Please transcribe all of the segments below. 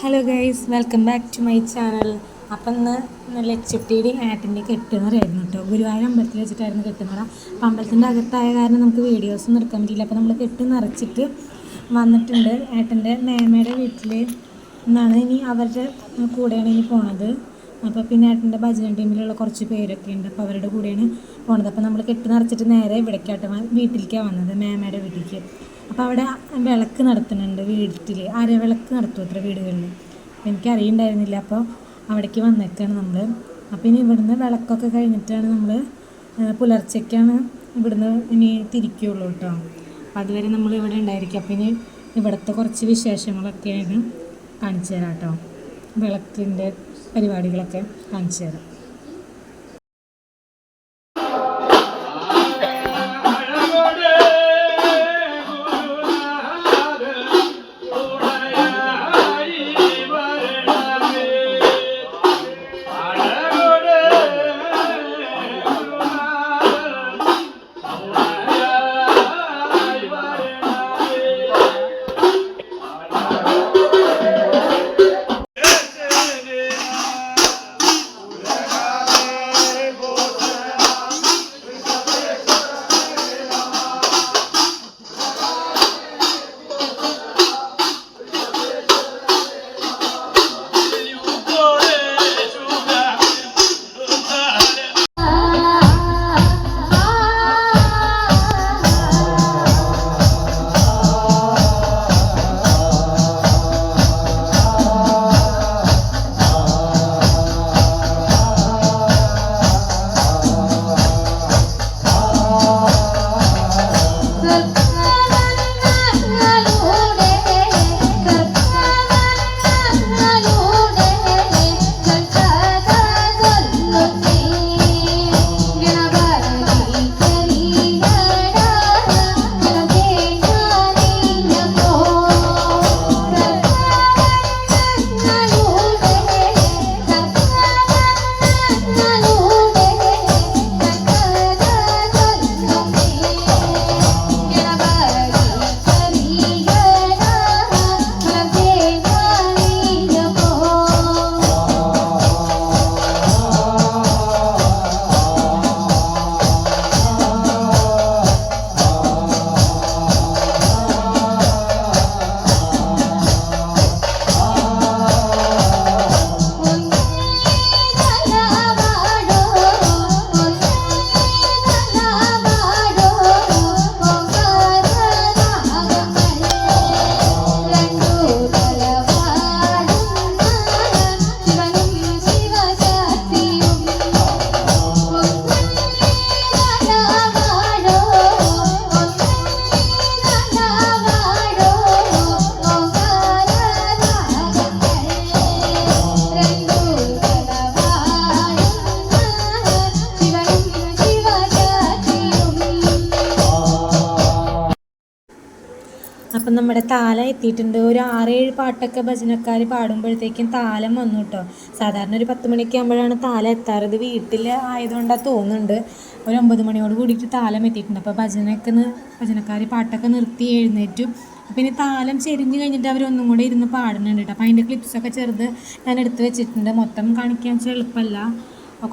Hello guys welcome back to my channel അപ്പം ഇന്ന് നല്ല എച്ചുട്ടിയുടെയും ആട്ടിന്റെ കെട്ടുന്നവരായിരുന്നു കേട്ടോ ഗുരുവായൂർ അമ്പലത്തിൽ വെച്ചിട്ടായിരുന്നു കെട്ടുന്നറ അപ്പം അമ്പലത്തിന്റെ അകത്തായ കാരണം നമുക്ക് വീഡിയോസ് ഒന്നും എടുക്കാൻ പറ്റിയില്ല. അപ്പോൾ നമ്മൾ കെട്ട് നിറച്ചിട്ട് വന്നിട്ടുണ്ട് ഏട്ടന്റെ മേമയുടെ വീട്ടിൽ നിന്നാണ് ഇനി അവരുടെ കൂടെയാണ് ഇനി പോണത്. അപ്പോൾ പിന്നെ ഏട്ടന്റെ ഭജന ടീമിലുള്ള കുറച്ച് പേരൊക്കെ ഉണ്ട്. അപ്പോൾ അവരുടെ കൂടെയാണ് പോണത്. അപ്പോൾ നമ്മൾ കെട്ട് നിറച്ചിട്ട് നേരെ ഇവിടേക്കാട്ടോ. വീട്ടിലേക്കാണ് വന്നത്. മേമയുടെ വീട്ടിലേക്ക്. അപ്പോൾ അവിടെ വിളക്ക് നടത്തുന്നുണ്ട് വീട്ടിൽ അരവിളക്ക് നടത്തും അത്ര വീടുകളിൽ അപ്പോൾ എനിക്ക് അപ്പോൾ അവിടേക്ക് വന്നേക്കാണ് നമ്മൾ അപ്പോൾ ഇനി ഇവിടുന്ന് വിളക്കൊക്കെ കഴിഞ്ഞിട്ടാണ് നമ്മൾ പുലർച്ചയ്ക്കാണ് ഇവിടുന്ന് ഇനി തിരിക്കുകയുള്ളൂ കേട്ടോ. അപ്പോൾ അതുവരെ നമ്മൾ ഇവിടെ ഉണ്ടായിരിക്കും. അപ്പോൾ ഇനി ഇവിടുത്തെ കുറച്ച് വിശേഷങ്ങളൊക്കെയാണ് കാണിച്ചു തരാം കേട്ടോ. വിളക്കിന്റെ പരിപാടികളൊക്കെ കാണിച്ചു തരാം. നമ്മുടെ താലം എത്തിയിട്ടുണ്ട്. ഒരു ആറേഴ് പാട്ടൊക്കെ ഭജനക്കാർ പാടുമ്പോഴത്തേക്കും താലം വന്നു കേട്ടോ സാധാരണ ഒരു പത്ത് മണിയൊക്കെ ആകുമ്പോഴാണ് താലം എത്താറ് ഇത് വീട്ടിൽ ആയതുകൊണ്ടാണ് തോന്നുന്നുണ്ട്. ഒരു ഒമ്പത് മണിയോട് കൂടിയിട്ട് താലം എത്തിയിട്ടുണ്ട്. അപ്പോൾ ഭജനയൊക്കെ ഭജനക്കാർ പാട്ടൊക്കെ നിർത്തി എഴുന്നേറ്റു. പിന്നെ താലം ചെരിഞ്ഞ് കഴിഞ്ഞിട്ട് അവരൊന്നും കൂടെ ഇരുന്ന് പാടുന്നുണ്ട് കേട്ടോ അപ്പോൾ അതിന്റെ ക്ലിപ്സൊക്കെ ചെറുത് ഞാൻ എടുത്ത് വെച്ചിട്ടുണ്ട്. മൊത്തം കാണിക്കാൻ വെച്ചാൽ എളുപ്പമല്ല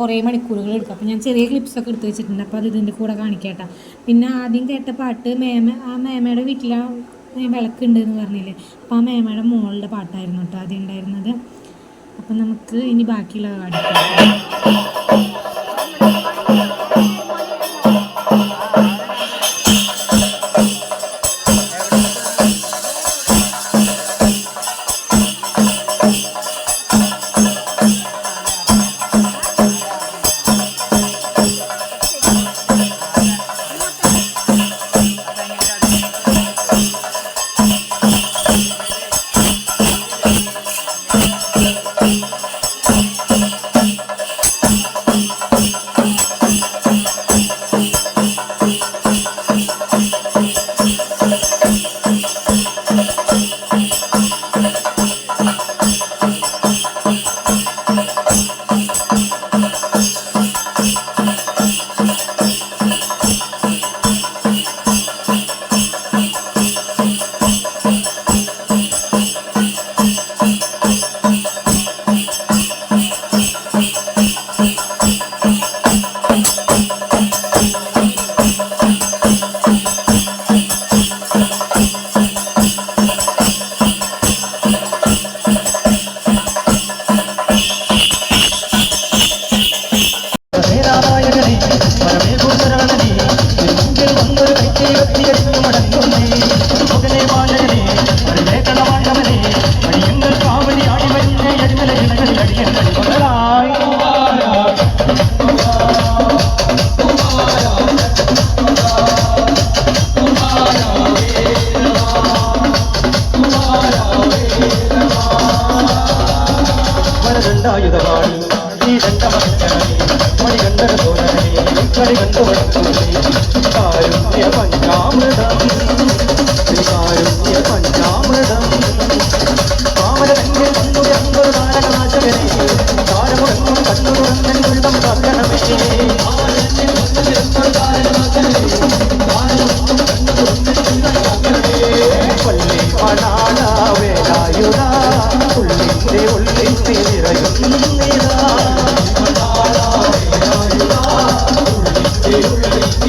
കുറേ മണിക്കൂറുകൾ എടുക്കും. അപ്പോൾ ഞാൻ ചെറിയ ക്ലിപ്സൊക്കെ എടുത്ത് വെച്ചിട്ടുണ്ട്. അപ്പോൾ അത് ഇതിന്റെ കൂടെ കാണിക്കാം കേട്ടോ പിന്നെ ആദ്യം കേട്ട പാട്ട് മേമ ആ മേമയുടെ വീട്ടിലാണ് വിളക്കുണ്ട് എന്ന് പറഞ്ഞില്ലേ? അപ്പോൾ ആ മേമയുടെ മോളുടെ പാട്ടായിരുന്നു കേട്ടോ ആദ്യം ഉണ്ടായിരുന്നത്. അപ്പം നമുക്ക് ഇനി ബാക്കിയുള്ളത് കാണിക്കാം വരദണ്ഡായുധവാണി ഈ ദണ്ഡമണിഞ്ഞാണി മണികണ്ഠന തോരണി കണികണ്ഠ വടക്കൂടി കാരുണ്യ പഞ്ചാമൃതം ശ്രീകാരുണ്യ പഞ്ചാമൃതം പാവനതന്നെ വന്നുയർന്നൊരു താരകനാശകനെ താരമുറങ്ങും കണ്ണുറങ്ങൻ ഉള്ളം കാക്കണമേ പാവനതന്നെ വന്നുയർന്നൊരു താരകനാശകനെ താരമുറങ്ങും കണ്ണുറങ്ങൻ പള്ളി പണാള വേലായുധ ഉള്ളിന്റെ നിറയുന്നീതാ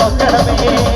மக்களமே.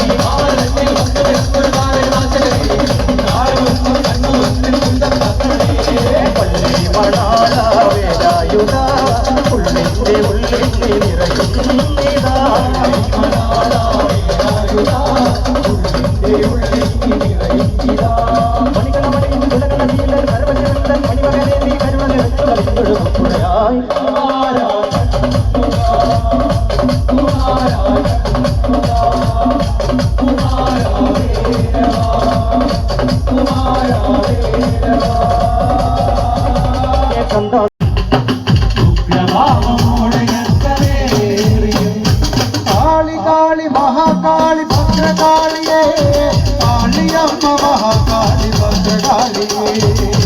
ಮಹಾಕಾಳಿ ಭದ್ರಕಾಳಿ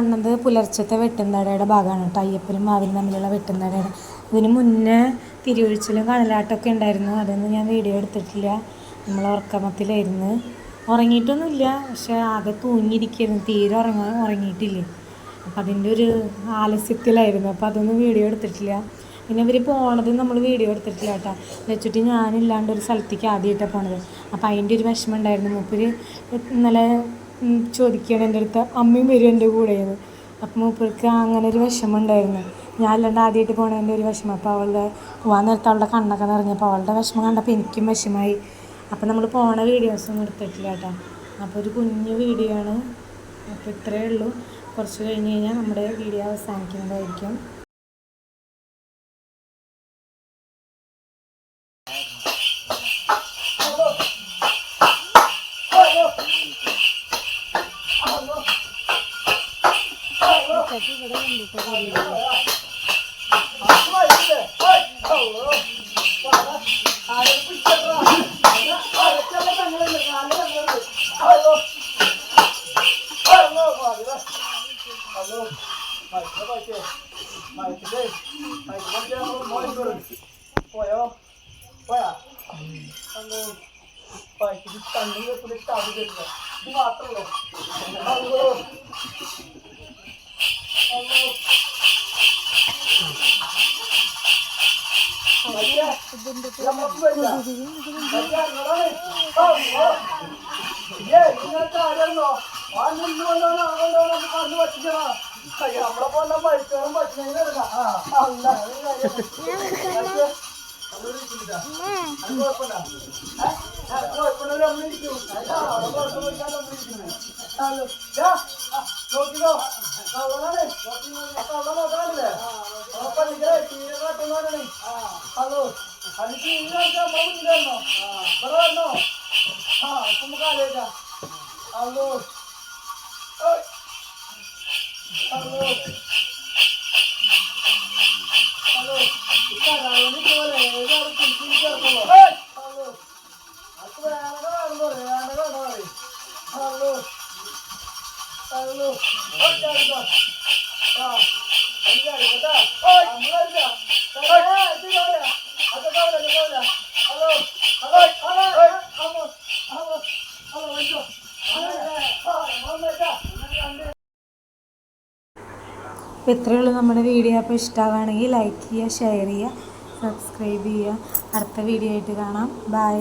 കാണുന്നത് പുലർച്ചത്തെ വെട്ടുന്നടയുടെ ഭാഗമാണ്. കേട്ടോ. അയ്യപ്പനും മാവിനും തമ്മിലുള്ള വെട്ടുന്തടയുടെ ഇതിന് മുന്നേ തിരുവഴിച്ചിലും കടലാട്ടമൊക്കെ ഉണ്ടായിരുന്നു. അതൊന്നും ഞാൻ വീഡിയോ എടുത്തിട്ടില്ല. നമ്മൾ ഉറക്കമത്തിലായിരുന്നു. ഉറങ്ങിയിട്ടൊന്നുമില്ല. പക്ഷെ ആകെ തൂങ്ങിയിരിക്കുന്നു തീരെ ഉറങ്ങാൻ ഉറങ്ങിയിട്ടില്ലേ. അപ്പം അതിന്റെ ഒരു ആലസ്യത്തിലായിരുന്നു. അപ്പോൾ അതൊന്നും വീഡിയോ എടുത്തിട്ടില്ല. പിന്നെ ഇവർ പോണത് നമ്മൾ വീഡിയോ എടുത്തിട്ടില്ല കേട്ടോ. വെച്ചിട്ട് ഞാനില്ലാണ്ട് ഒരു സ്ഥലത്തേക്ക് ആദ്യമായിട്ടാണ് പോണത്. അപ്പോൾ അതിന്റെ ഒരു വിഷമം ഉണ്ടായിരുന്നു. മൂപ്പര് ഇന്നലെ ചോദിക്കുകയാണ് എന്റെ അടുത്ത്. അമ്മയും വരും എന്റെ കൂടെയെന്ന്. അപ്പം മൂപ്പർക്ക് അങ്ങനെ ഒരു വിഷമം ഉണ്ടായിരുന്നു ഞാൻ അല്ലാണ്ട് ആദ്യമായിട്ട് പോണതിന്റെ ഒരു വിഷമം. അപ്പോൾ അവളുടെ പോകാൻ നേരത്തെ അവളുടെ കണ്ണൊക്കെ നിറഞ്ഞപ്പോൾ അവളുടെ വിഷമം കണ്ടപ്പോൾ എനിക്കും വിഷമമായി. അപ്പം നമ്മൾ പോണ വീഡിയോസൊന്നും എടുത്തിട്ടില്ല കേട്ടോ. അപ്പോൾ ഒരു കുഞ്ഞു വീഡിയോ ആണ്. അപ്പോൾ ഇത്രയേ ഉള്ളൂ. കുറച്ച് കഴിഞ്ഞ് കഴിഞ്ഞാൽ നമ്മുടെ വീഡിയോ അവസാനിക്കുന്നതായിരിക്കും. 你在这里。ഹലോ അനിക്ക് ഇതിനകത്ത് മമ്മൂട്ടിയിലായിരുന്നോ വേറെ വന്നോ ആ ഹലോ നമുക്ക് ആലോചിക്കാം ഹലോ ഹലോ ഹലോ ഇപ്പൊ പോലെ ഏതാണ് തിരിച്ചേർക്കുള്ളൂ അല്ലോ ഹലോ വേണ്ട കാണുന്നു വേണ്ട കാണാൻ ഹലോ ഹലോ അല്ലോ ആ അല്ല ഹലോ നമ്മളല്ല അപ്പോൾ ഇത്രയേ ഉള്ളൂ നമ്മുടെ വീഡിയോ. അപ്പോൾ ഇഷ്ടമാവുകയാണെങ്കിൽ ലൈക്ക് ചെയ്യുക ഷെയർ ചെയ്യുക സബ്സ്ക്രൈബ് ചെയ്യുക. അടുത്ത വീഡിയോ ആയിട്ട് കാണാം. ബൈ